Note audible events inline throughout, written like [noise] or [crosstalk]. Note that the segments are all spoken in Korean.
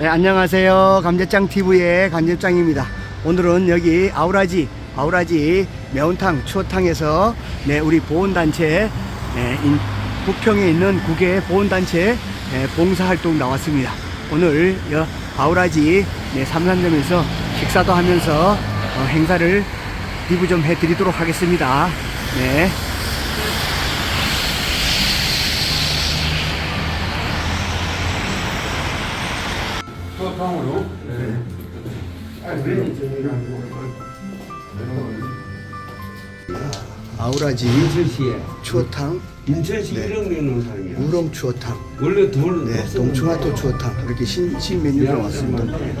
네, 안녕하세요. 감자짱 TV의 감자짱입니다. 오늘은 여기 아우라지, 아우라지 매운탕, 추어탕에서 네, 우리 보훈단체, 네, 인- 부평에 있는 국외 보훈단체 네, 봉사활동 나왔습니다. 오늘 여 아우라지 네, 삼산점에서 식사도 하면서 어, 행사를 리뷰 좀 해드리도록 하겠습니다. 네. 수업탕으로? 아우라지 인천시에. 추어탕, 인천시 네. 1억 내놓은 사람이야. 우렁 추어탕, 원래 돈 네, 동충하토 추어탕. 이렇게 신, 신 메뉴가 나왔습니다. 네.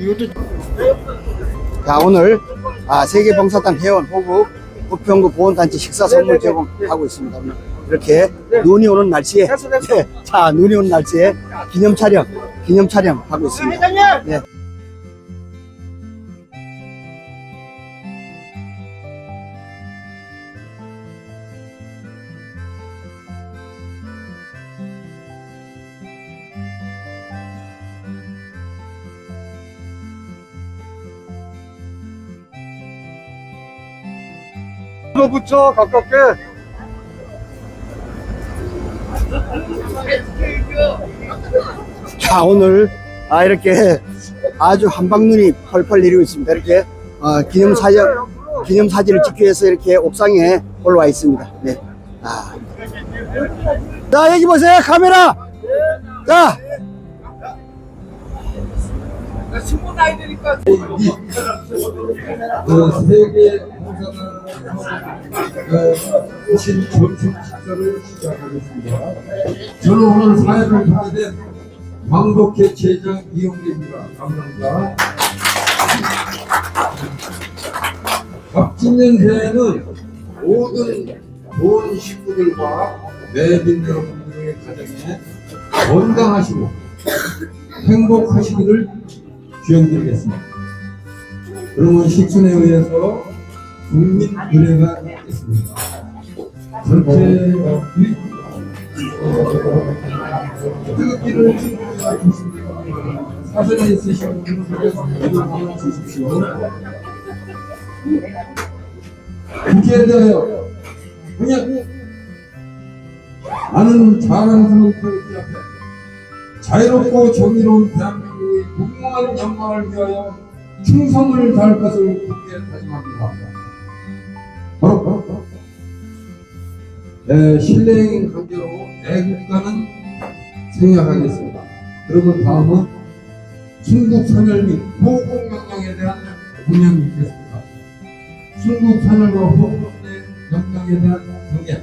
이것도 자 오늘 아, 세계봉사단 회원 호국 부평구 보훈단체 식사 선물 제공하고 있습니다. 오늘 이렇게 눈이 오는 날씨에 네, 자 눈이 오는 날씨에 기념 촬영 기념 촬영 하고 있습니다. 네. 너 붙여 가깝게 자 오늘 아 이렇게 아주 한방눈이 펄펄 내리고 있습니다. 이렇게 어, 기념 사진 기념 사진을 찍기 위해서 이렇게 옥상에 올라와 있습니다. 네. 아. 자 여기 보세요 카메라. 자그 세계 봉사단에서 하신 점심 식사를 시작하겠습니다. 저는 오늘 사회를 하게 된 광복회 제장 이용기입니다. 감사합니다. 박진년 회는 모든 좋은 식구들과 내빈 여러분들의 가정에 건강하시고 행복하시기를 기원드리겠습니다. 그러면 식순에 의해서 국민 의례가 있습니다. 전체 뜨기를 주십니다. 사전에 있으신 분들은 주십시오. 국회에 대하여 그냥 나는 자랑스러운 태극기 앞에 자유롭고 정의로운 대한민국의 무궁한 영광을 위하여 충성을 다할 것을 굳게 다짐합니다. 신뢰인 관계로 애국가는 생략하겠습니다. 그리고 다음은 중국 선열 및 호국 명령에 대한 문양이 있겠습니다. 중국 선열과 호국 명령에 대한 정의.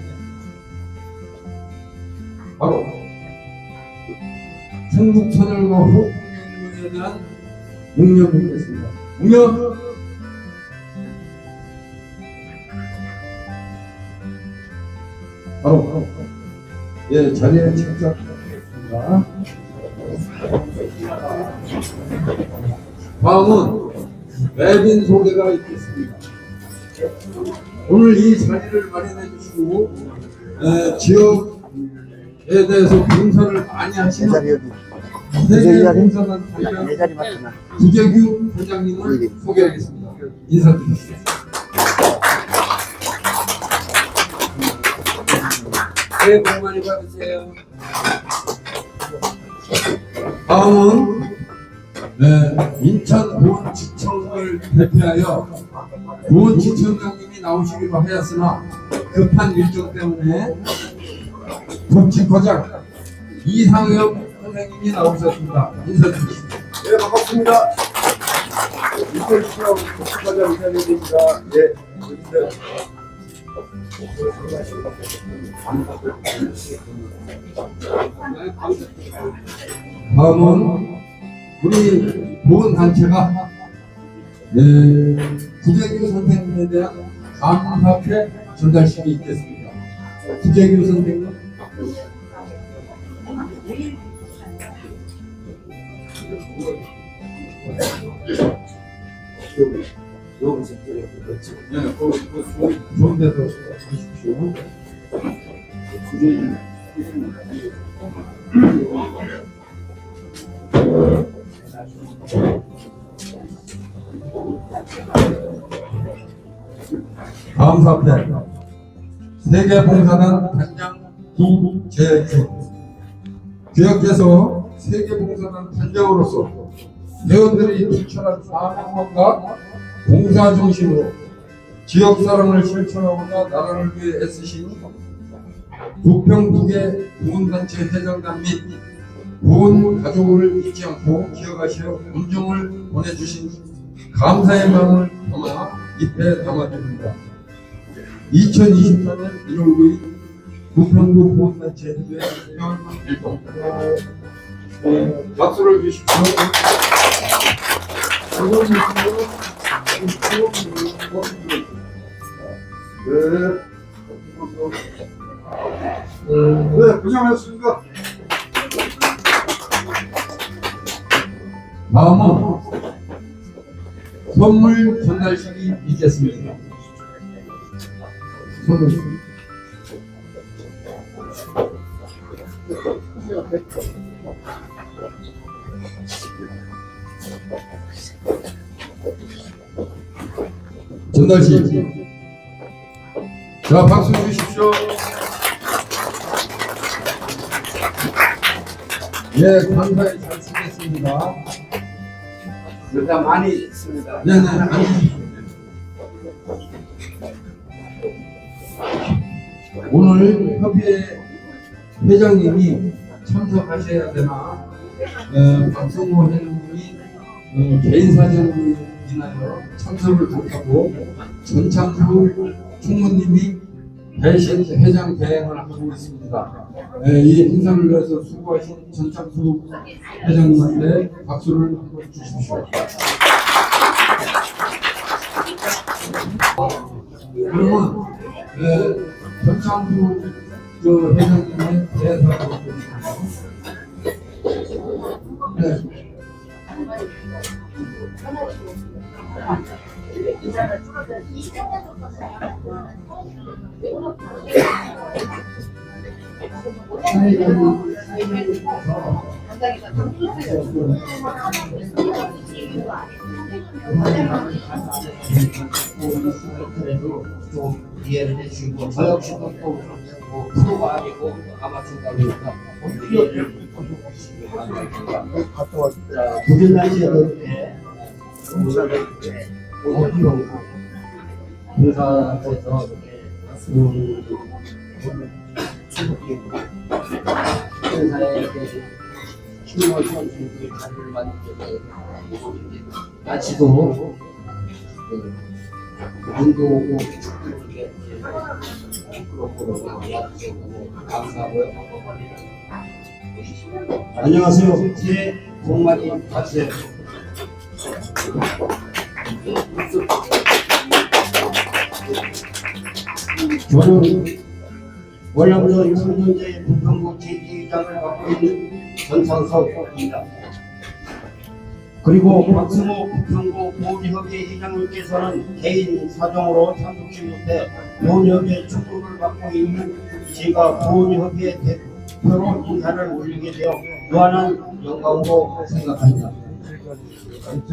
바로 중국 선열과 호국 명령에 대한 묵념이 있겠습니다. 묵념 바로 예 자리에 착석하겠습니다. 다음은 외빈 소개가 있겠습니다. 오늘 이 자리를 마련해 주시고 에, 지역에 대해서 봉사를 많이 내 하시는 세계? 봉사단 맞잖아. 구재규 회장님을 여기. 소개하겠습니다. 인사드리겠습니다. 새해 복 많이 받으세요. 다음은 네, 인천 보훈지청을 대표하여 보훈지청장님이 나오시기로 하였으나 급한 일정 때문에 법칙과장 이상엽 선생님이 나오셨습니다. 인사드리십시오. 네 반갑습니다 인천시청 국가장 이사님입니다 네 여기서 다음은 우리 보훈단체가 네, 구재규 선생님에 대한 감사패 전달식이 있겠습니다. 구재규 선생님. 요 음식들이 그렇죠. 네, 그, 그 좋은, 좋은 데서 드십시오. 다음 사태 세계봉사단 단장 구재준 교역에서 세계봉사는 단장으로서 회원들이 추천한 4명과 봉사 중심으로 지역 사랑을 실천하고자 나라를 위해 애쓰신 부평국의 보훈단체 회장단 및 보훈 가족을 잊지 않고 기억하시어 음정을 보내주신 감사의 마음을 담아 잎에 담아드립니다. 2024년 1월 9일 부평구 보훈단체 회회 활동 네, 박수를 주십시오. 네. 네, 고생하셨습니다. 다음은 선물 전달식이 있겠습니다. 선물. 전달식. 자, 박수 주십시오. 예, 감사히 잘 쓰겠습니다. 여자 많이 있습니다. 네네. 아니. 오늘 협의회 회장님이 참석하셔야 되나? 어, 박성호 회장님이 어, 개인 사정으로 인하여 참석을 못하고 전창수 총무님이 대신 회장 대행을 하고 있습니다. 예, 이 행사를 위해서 수고하신 전창수 회장님한테 박수를 한번 주십시오. 그러면 예, 전창수 저 회장님의 대사로 네. 그래도 좀 이해를 해주시고 저 역시도 또뭐 프로가 아니고 아마추어다 보니까 바랍니다. 자, 구전 날씨에 봉사를 봉사에서 음, 행사에 힘을 선수들이 자리를 만들게 마치도 그 운동하고 축구를 그렇고 감사하고요. 안녕하세요. 제 동만이 박세. 저는 원래부터 6년째 부평구 제2장을 맡고 있는 전창석입니다. 그리고 박승호 부평구 보훈협의 회장님께서는 개인 사정으로 참석지 못해 보훈협의 축구를 맡고 있는 제가 보훈협의 대표로 인사를 올리게 되어 무한한 영광으로 생각합니다.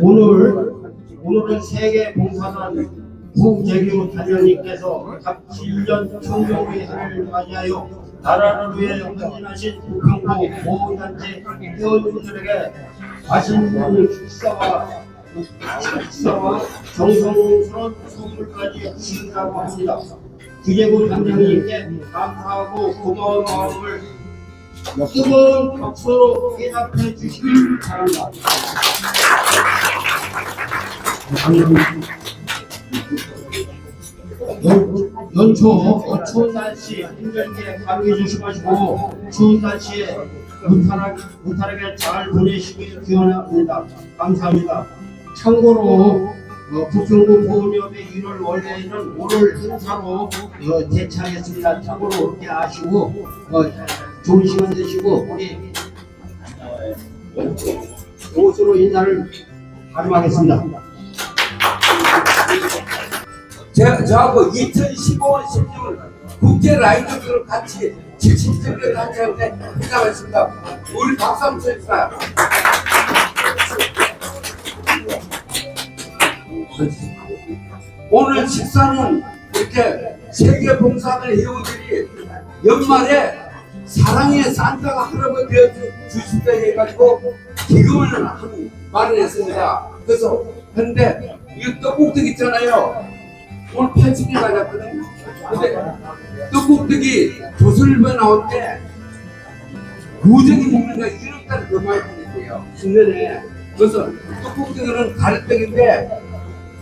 오늘 오늘은 세계 봉사단 후재규 단장님께서 각 7년 청정회의를 맞이하여 나라를 위해 헌신하신 부평구 보훈단체 회원분들에게 맛있는 식사와 식사와 정성스러운 선물까지 주신다고 합니다. 기재부 단장님께 감사하고 고마운 마음을 뜨거운 박수로 대답해 주시길 바랍니다. 연- 연초 어, 추운 날씨 힘들게 감기 조심하시고 추운 날씨에 무탈하게, 무탈하게 잘 보내시길 기원합니다. 감사합니다. 참고로 어, 부평구 보훈협의 1월 원래는 오늘 행사로 어, 대차하겠습니다. 참고로 그렇게 아시고 어, 좋은 시간 되시고 우리 어, 옷으로 인사를 발음하겠습니다. 제가 저하고 2015, 16 국제 라이더들을 같이 70대 단체한테 회장했습니다. 우리 박수 한번 쳐주세요. 오늘 식사는 이렇게 세계 봉사들 회원들이 연말에 사랑의 산타가 할아버지 되어 주신다 해가지고 기금을 한 마련했습니다. 그래서 근데 이 떡국떡 있잖아요. 오늘 80일 맞았거든요. 근데 떡국떡이 조선일보에 나올 때 고정이 먹는 거 1억짜리 더 많이 팔렸대요. 신년에. 그래서 떡국떡은 가래떡인데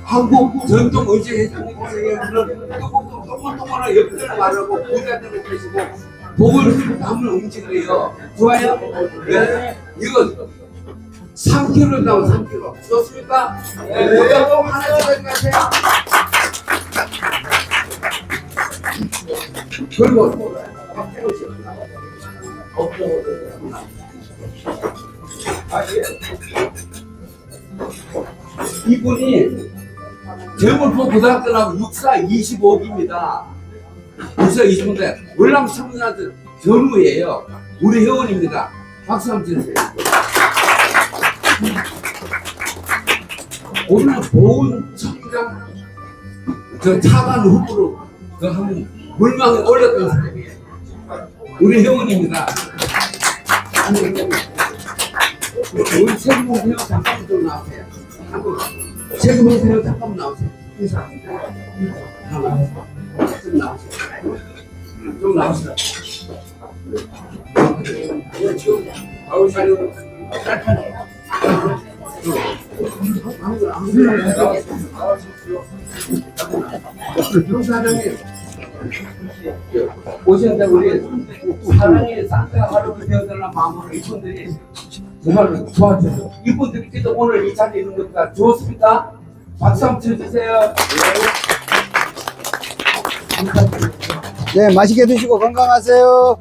한국 전통 의식 회장님께서는 떡국떡 동글동글한 옆에를 말하고 부자들을 계시고 복을 담는 음식이에요. 좋아요? 네. 이거 3kg 나온 3kg. 좋습니까? 네. 모자 또 하나 가져가세요. 그리고. 이분이 대물포 고등학교 나온 64 25기입니다. 64 25인데 월남 청년한테 전무예요. 우리 회원입니다. 박수 한번 주세요. 오늘 보훈 청장 저 차관 후보로 그 한번 물망에 올렸던 사람이에요. 우리 회원입니다. 아니, 우리 세금 회원 잠깐 좀 나오세요. 세금 회원 잠깐 나오세요. 인사. 좀 나오세요. 좀 나오세요. 예, 지금 아우. 사장님 오셨는데 우리 사랑의 산타 할아버지 되어달라는 마음으로 이분들이 정말 도와줘요. 이분들이 또 오늘 이 자리에 있는 것보다 좋습니까? 박수 한번 쳐주세요. 네, 맛있게 드시고 건강하세요.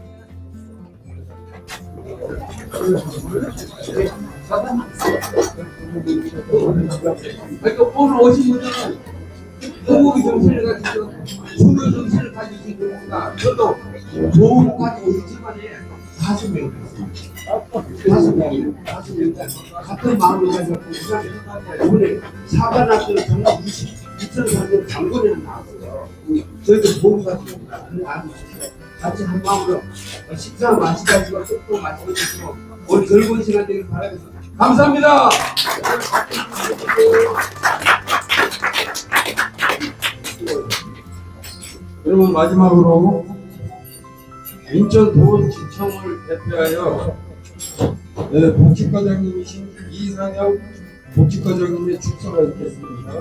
그러니까 오늘 오신 분들은 한국의 정신을 가지고 중요 정신을 가지고 있으니까 저도 좋은 가지고 집안에 다섯 명 다섯 명이 다섯 명 같은 마음을 가지고 이번에 사과 났던 정말 20 2000년 장군에 나왔어요. 저희도 보고 가지고 같이 한 마음으로 식사 마시가지고 또 마시고 오늘 즐거운 시간 되길 바라겠습니다. 감사합니다. 여러분 마지막으로 인천 도원지청을 대표하여 네, 복지과장님이신 이상혁 복지과장님의 축서가 있겠습니다.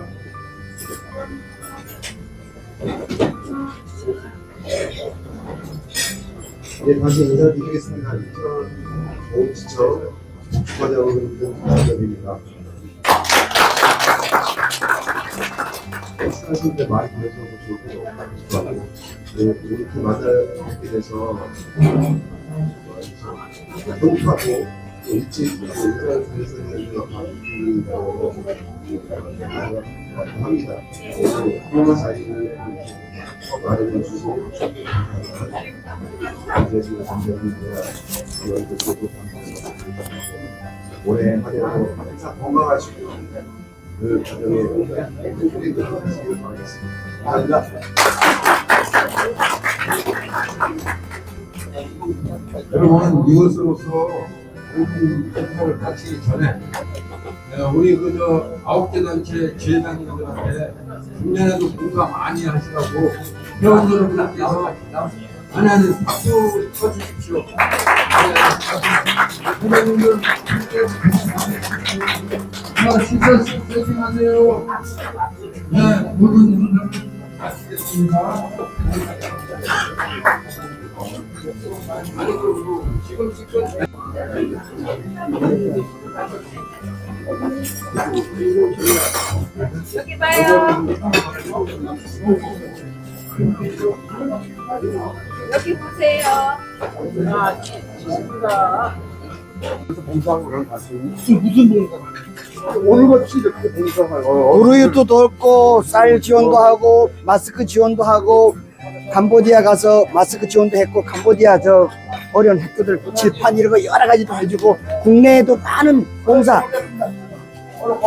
예, 다시 인사드리겠습니다. 이천 오지청 국가장으로 감사드립니다. 하실 때 많이 좋고, 네, 이렇게 만나게 돼서 행복하고 일찍 인사를 드려서 저희가 바뀌고 합니다. 그래서 코로나 자리를 마련해 주시고 안재수 선생님과 이런 것들도 감사합니다. 한해도 항상 건강하시고 그 가정에 행복이 되시길 바라겠습니다. 감사합니다. 여러분 이것으로서 모든 행사를 마치기 전에 네, 우리 그저 아홉 개 단체 지회장님들한테 작년에도 공사 많이 하시라고 회원 여러분께서 아니 박수 쳐주십시오. 네, 회장님들 자 식사 세팅하세요. 네 모든 분들 마치겠습니다. 아니 그리고 지금 지금 여기 봐요. 여기 보세요. 오늘 같이 이렇게 봉사할 우루유도 돕고 쌀 지원도 하고 마스크 지원도 하고 캄보디아 가서 마스크 지원도 했고 캄보디아 저 어려운 학교들 칠판 이런 거 여러 가지도 해주고 국내에도 많은 봉사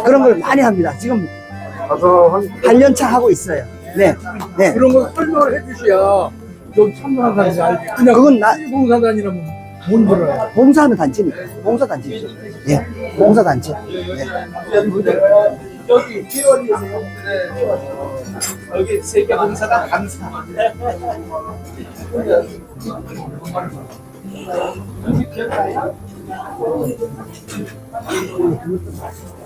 그런 걸 많이 합니다. 지금 가서 한 8년 차 하고 있어요. 네, 네. 그런 거 설명을 해주셔야 좀 참여한 사람이. 그냥 그건 나- 공사단이라면 못 물어요. 봉사하는 단체입니다. 봉사 단체죠. 예, 봉사 단체. 네. 여기 회원이세요? 여기 세계 봉사가 강사.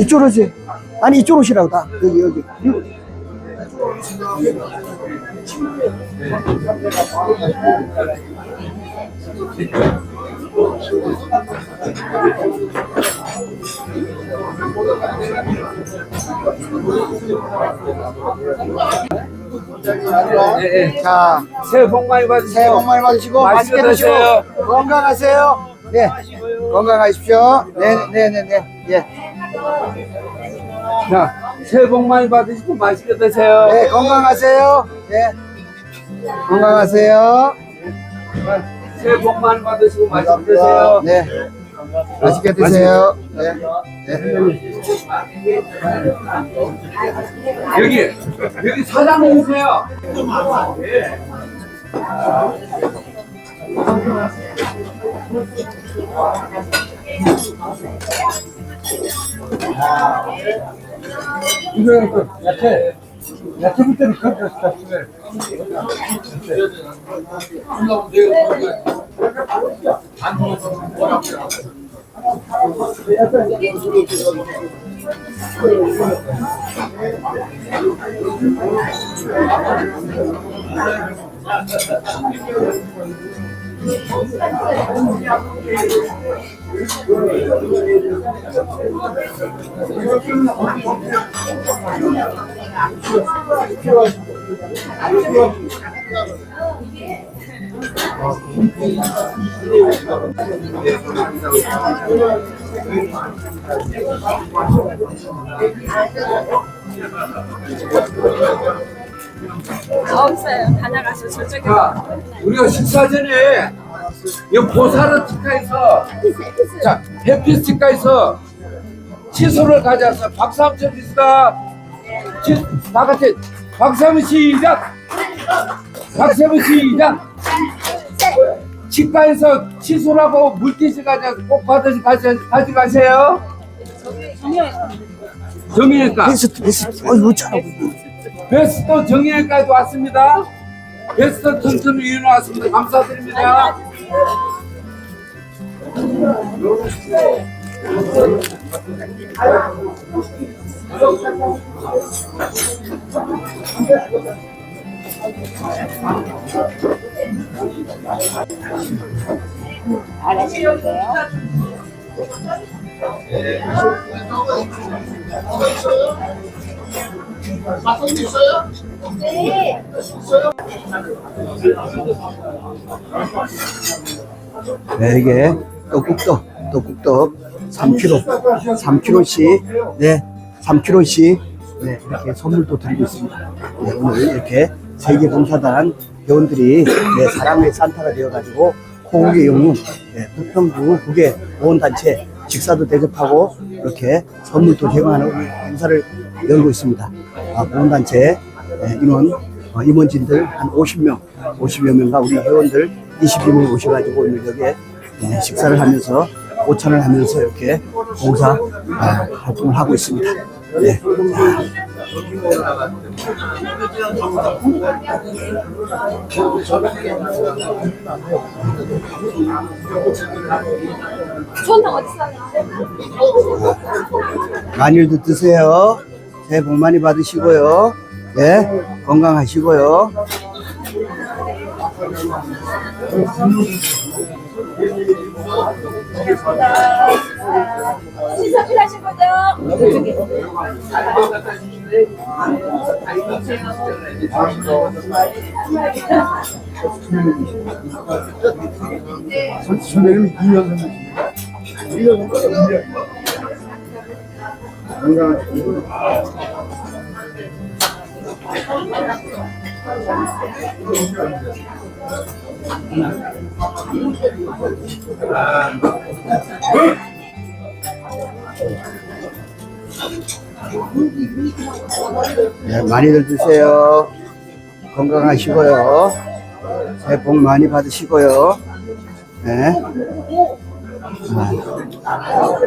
이쪽으로 오세요. 아니, 이쪽으로 오시라고 다. 여기, 여기. 자, 새해 복 많이 받으세요. 새해 복 많이 받으시고 맛있게 맛있게 드시고 드세요. 건강하세요. 네, 건강하십시오. 네, 네, 네, 네. 예, 자, 새해 복 많이 받으시고 맛있게 드세요. 네, 건강하세요. 네, 건강하세요. 새해 복 많이 받으시고 맛있게 드세요. 네, 맛있게 드세요. 네, 네. 여기 여기 사장님이세요. 이거 그 야채 Ya tabii tabii kör göstersinler. 없어요. 다녀가서 저쪽에. 자, 우리가 식사 전에 이 보사르 치과에서 자 해피스 치과에서 치소를 가져와서 박수 한번 쳐주시다. 치- 다 같이 박수 한번 시작. 박수 한번 시작. 치과에서 칫솔하고 물티슈 가져와서 꼭 받으시 가져 가져가세요. 정형외과. 베스트, 베스트. 어이, 뭐 잘하고. 베스트 정형외과에도 왔습니다. 베스트 튼튼 위원 왔습니다. 감사드립니다. 네, 이게 떡국떡, 떡국떡 3kg, 3kg씩, 네, 3kg씩, 네, 이렇게 선물도 드리고 있습니다. 네, 오늘 이렇게 세계봉사단 회원들이 네, 사랑의 산타가 되어가지고 호국의 영웅, 네, 부평구 국의 보훈단체 직사도 대접하고 이렇게 선물도 제공하는 행사를 열고 있습니다. 아, 보훈단체 네, 인원, 어, 임원진들 한 50명, 50여 명과 우리 회원들 22명 오셔가지고 오늘 여기에 네, 식사를 하면서 오찬을 하면서 이렇게 봉사 아, 활동을 하고 있습니다. 어디 사는 많이들 드세요. 새해 복 많이 받으시고요. 예, 건강하시고요. 시사 필요하신 거죠? 선생님 이현 선생님. 네, 많이들 드세요. 건강하시고요. 새해 복 많이 받으시고요. 네. 아.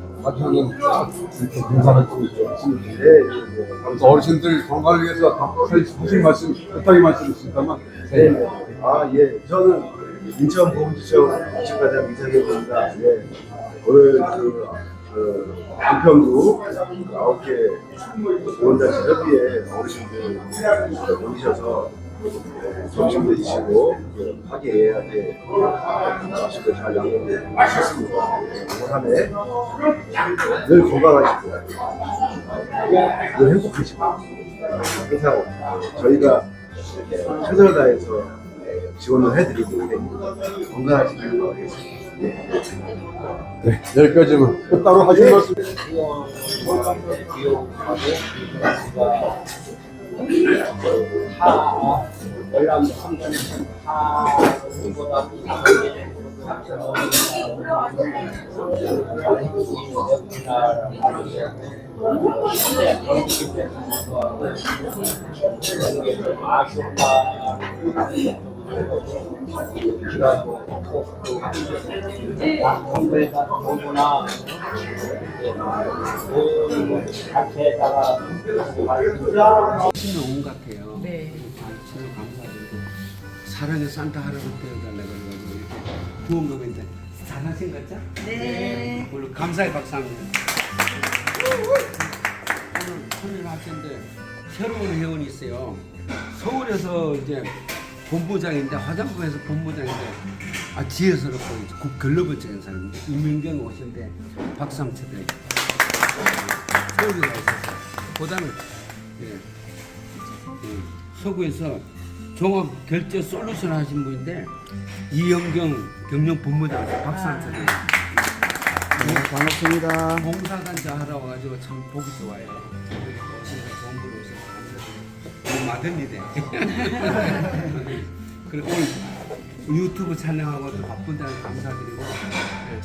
지막에 이렇게 공사를 좀 있습니다. 그래서 어르신들 건강을 위해서 하신 말씀, 부탁의 말씀 있습니다만 네. 아, 예. 저는 인천 보훈지청 지청과장 이상혁입니다. 예. 오늘 그, 그 부평구 아홉 개 보건단체 협의회 어르신들 모이셔서 점심도 드시고 그 화기애애하게 음식을 잘 양념해 맛있습니다. 올 한해 늘 건강하시고 늘 행복하시고 항상 저희가 최선을 다해서 지원을 해드리고 건강하시길 바라겠습니다. 네, 여기까지만. 따로 하신 말씀 하 열람 삼전 하 보다 아쉽다 신의 온 같아요. 네. 참 감사드리고 사랑의 산타 할아버지 되어달라고 그래가지고 이렇게 부엉금에 이제 잘하신 거죠? 네. 오늘 감사의 박수 한번. 오늘 손님 학생인데 새로운 회원이 있어요. 서울에서 이제 본부장인데 화장품에서 본부장인데 아 지혜스럽고 국 글로벌적인 사람인데 이민경 오신데 쳐드려요. 서울에 가 있어서 보다는 예. 예, 서구에서 종합 결제 솔루션 하신 분인데 이영경 경영 본부장 한번 쳐드려요. 네, 반갑습니다. 봉사단체 하러 와가지고 참 보기 좋아요. 오시니까 좋은 분오 감사드립니다. [laughs] 그리고 오늘 유튜브 촬영하고 또 바쁜다는 감사드리고 네.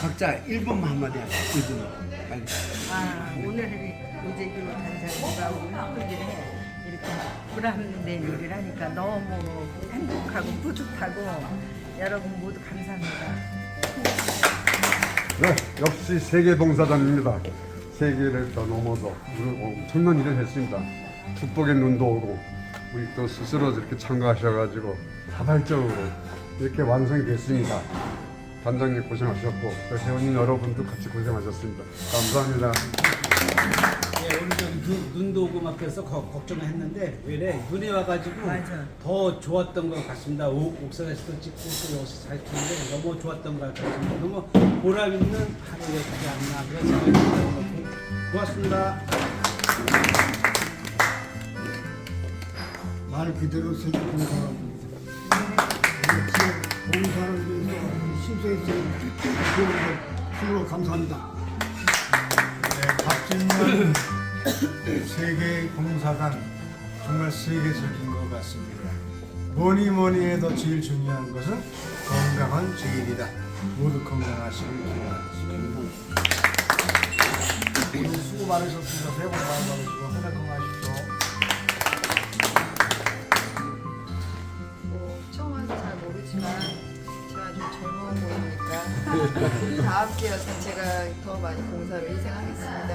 각자 1분만 한마디 하세요. 1분 빨리. 아, 오늘 노재규 단장님과 우리 학부들이 이렇게 보람된 일을 하니까 너무 행복하고 뿌듯하고 여러분 모두 감사합니다. 네, 역시 세계 봉사단입니다. 세계를 더 넘어서 우리 엄청난 일을 했습니다. 축복의 눈도 오고 우리 또 스스로 이렇게 참가하셔가지고 자발적으로 이렇게 완성이 됐습니다. 단장님 고생하셨고 또 회원님 여러분도 같이 고생하셨습니다. 감사합니다. 예, 오늘 좀 눈, 눈도 오고 막 그래서 거- 걱정을 했는데 왜래 눈이 와가지고 맞아. 더 좋았던 것 같습니다. 옥- 옥상에서도 찍고 또 여기서 잘 찍는데 너무 좋았던 것 같습니다. 너무 보람 있는 하루였지 않나 그런 생각이 듭니다. 고맙습니다. 말 그대로 세계 봉사랍니다. 봉사를 위해서 심사했어요. 참으로 감사합니다. 네, 박진만 세계 봉사단 정말 세계적인 것 같습니다. 뭐니 뭐니 해도 제일 중요한 것은 건강한 제일이다. 모두 건강하시길. 오늘 수고 많으셨습니다. 새해 복 많이 받으시고 항상 건강하십시오. 보이니까 다 함께 해서 제가 더 많이 봉사를 희생하겠습니다.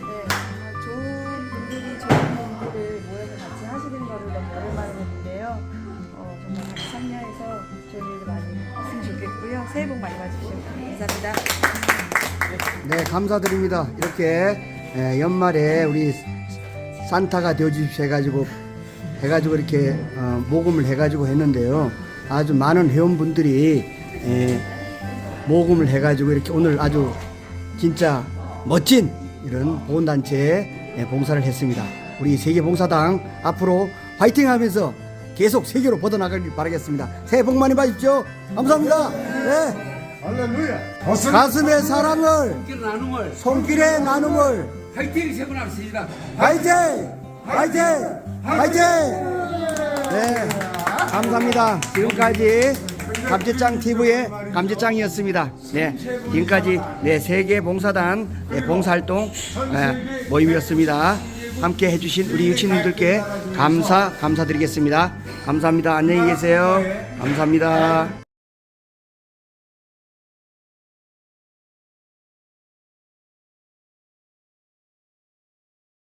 네, 좋은 분들이 좋은 분들을 모여서 같이 하시는 거를 너무 오랜만에 했는데요. 어, 정말 참여해서 좋은 일을 많이 했으면 좋겠고요. 새해 복 많이 받으십시오. 감사합니다. 네, 감사드립니다. 이렇게 에, 연말에 우리 산타가 되어주십시오 해가지고 해가지고 이렇게 어, 모금을 해가지고 했는데요. 아주 많은 회원분들이 에, 모금을 해가지고 이렇게 오늘 아주 진짜 멋진 이런 보훈단체에 에, 봉사를 했습니다. 우리 세계봉사당 앞으로 화이팅 하면서 계속 세계로 뻗어나가길 바라겠습니다. 새해 복 많이 받으십시오. 감사합니다. 네. 가슴의 사랑을 길 나눔을 손길의 나눔을 화이팅 세분합시다. 화이팅! 화이팅! 화이팅! 네, 감사합니다. 지금까지 감제짱 TV의 감제짱이었습니다. 네, 지금까지 네 세계 봉사단 네, 봉사활동 네, 모임이었습니다. 함께 해주신 우리 유치님들께 감사 감사드리겠습니다. 감사합니다. 안녕히 계세요. 감사합니다.